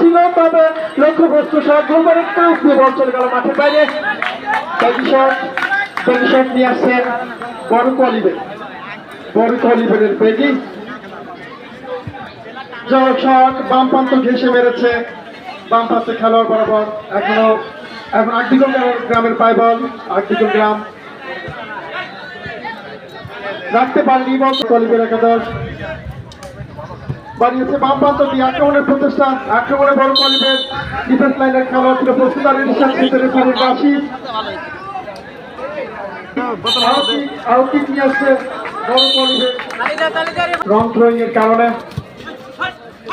ছিল, তবে লক্ষ্যবস্তু সহ বাইরে। বড় বড় ঘেসে মেরেছে বাম প্রান্তে খেলোয়াড় বরাবর। এখনও, এখন আকদিগল গ্রামের পায় বল আকদিগল গ্রাম। রাখতে পারেনি বল একাদশ। বাড়িয়েছে বাম প্রান্ত দিয়ে আক্রমণের প্রচেষ্টা আক্রমণে বড় কলিবের ডিফেন্স লাইনের খেলোয়াড় ছিল প্রস্তুত আর ইনসার ভিতরে সারির বাসি আউটকিক নিয়ে আসছে বড় কলিবের রং থ্রোয়িং এর কারণে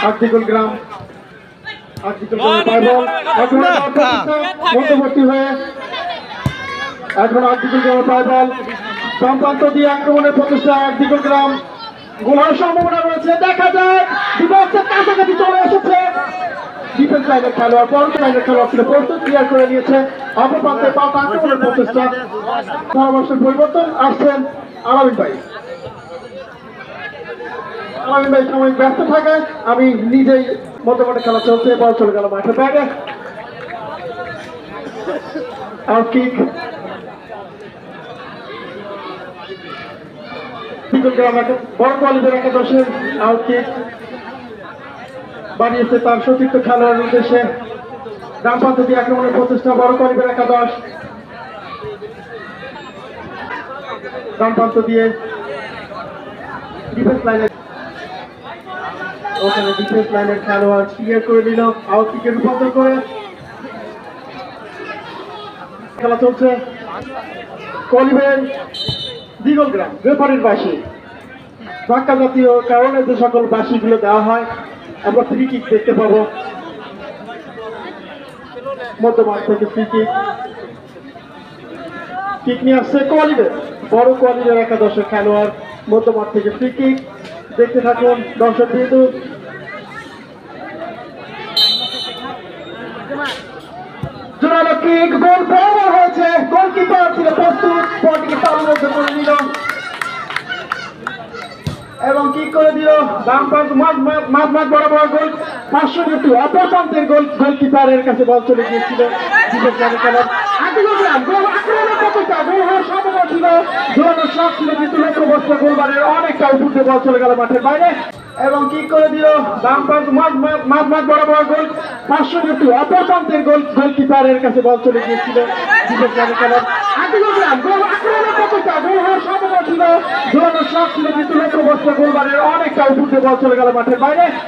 আর্টিকল গ্রাম আর্টিকল গ্রাম এখন মধ্যবর্তী হয়ে এখন আর্টিকল গ্রামের পায় বল। বাম প্রান্ত দিয়ে আক্রমণের প্রচেষ্টা আর্টিকল গ্রাম। গোল হওয়ার সম্ভাবনা রয়েছে, দেখা যাক। বিপক্ষের কাছাকাছি চলে এসেছে। ডিফেন্স লাইনের খেলোয়াড় পরন্ত লাইনের খেলোয়াড় প্রস্তুত ক্লিয়ার করে নিয়েছে। অপর পাল্টা আক্রমণের প্রচেষ্টা। ধারাভাষ্যের পরিবর্তন আসছেন আলামিন ভাই। ভাই আমি নিজেই মধ্যমাঠে খেলা চলছে, বল চলে গেল মাঠের বাইরে কিক বড় কোয়ালিটির একাদশের আউট কিক বাড়িয়েছে তার সতীর্থ খেলোয়াড়ের উদ্দেশ্যে। ডান প্রান্ত দিয়ে আক্রমণের প্রচেষ্টা বড় কোয়ালিটির একাদশ ডান দিয়ে ডিফেন্স লাইনে ওখানে ডিফেন্স লাইনের খেলোয়াড় ক্লিয়ার করে দিল আউট কিকে রূপান্তর করে। খেলা চলছে। কলিবের দিগল গ্রাম রেফারির বাসী ধাক্কা জাতীয় কারণে যে সকল বাসিগুলো দেওয়া হয়, আমরা ফ্রি কিক দেখতে পাবো। মধ্যমাঠ থেকে ফ্রি কিক কিক নিয়ে আসছে কোয়ালিদের বড় কোয়ালিদের একাদশের খেলোয়াড় মধ্যমাঠ থেকে ফ্রি কিক দেখতে থাকুন দর্শক বিন্দু। জোরালো কিক গোল বরাবর হয়েছে গোলকিপার ছিল প্রস্তুত বলটিকে তালুবদ্ধ করে নিল এবং কি করে দিল? বাম মাঝ বরাবর গোল। পাঁচশো মিটু অপর গোল, গোলকিপারের কাছে বল চলে গিয়েছিল অনেকটা বল চলে বাইরে। এবং কি করে দিল? বাম মাঝ বরাবর গোল। পাঁচশো মিটু অপর গোল, গোলকিপারের কাছে বল চলে গিয়েছিল আদিল গ্রাম গোল হওয়ার সম্ভাবনা ছিল। শট ছিল কিন্তু গোলবারের অনেকটা উপরে বল চলে গেল মাঠের বাইরে।